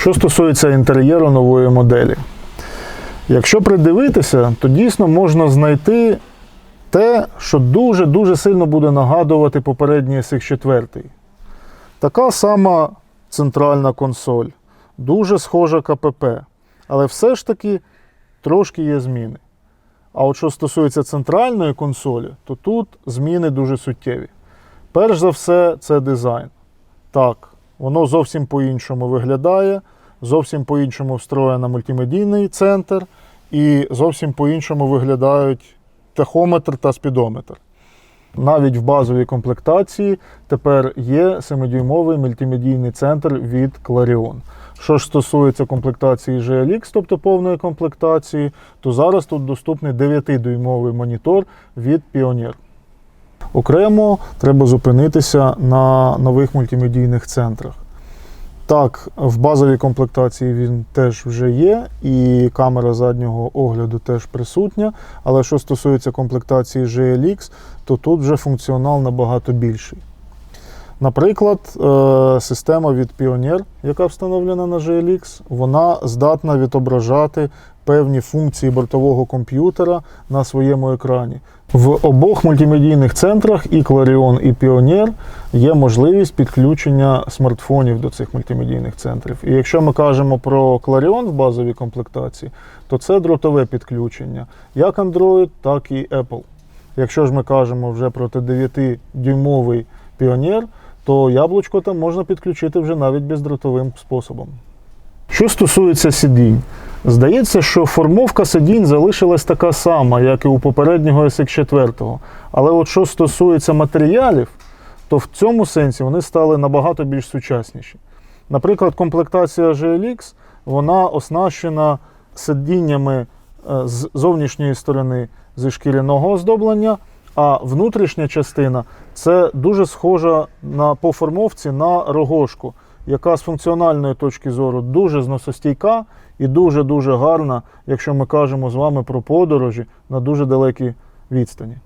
Що стосується інтер'єру нової моделі, якщо придивитися, то дійсно можна знайти те, що дуже-дуже сильно буде нагадувати попередній SX4. Така сама центральна консоль, дуже схожа КПП, але все ж таки трошки є зміни. А от що стосується центральної консолі, то тут зміни дуже суттєві. Перш за все, це дизайн. Так, воно зовсім по-іншому виглядає, зовсім по-іншому встроєно мультимедійний центр, і зовсім по-іншому виглядають тахометр та спідометр. Навіть в базовій комплектації тепер є 7-дюймовий мультимедійний центр від Clarion. Що ж стосується комплектації GLX, тобто повної комплектації, то зараз тут доступний 9-дюймовий монітор від Pioneer. Окремо треба зупинитися на нових мультимедійних центрах. Так, в базовій комплектації він теж вже є, і камера заднього огляду теж присутня. Але що стосується комплектації GLX, то тут вже функціонал набагато більший. Наприклад, е, система від Pioneer, яка встановлена на GLX, вона здатна відображати певні функції бортового комп'ютера на своєму екрані. В обох мультимедійних центрах, і Clarion, і Pioneer, є можливість підключення смартфонів до цих мультимедійних центрів. І якщо ми кажемо про Clarion в базовій комплектації, то це дротове підключення, як Android, так і Apple. Якщо ж ми кажемо вже про 9-дюймовий Pioneer, то яблучко там можна підключити вже навіть бездротовим способом. Що стосується сидінь, здається, що формовка сидінь залишилась така сама, як і у попереднього SX4. Але от що стосується матеріалів, то в цьому сенсі вони стали набагато більш сучасніші. Наприклад, комплектація GLX вона оснащена сидіннями е, з зовнішньої сторони зі шкіряного оздоблення, а внутрішня частина це дуже схожа на, по формовці на рогошку, яка з функціональної точки зору дуже зносостійка і дуже-дуже гарна, якщо ми кажемо з вами про подорожі на дуже далекій відстані.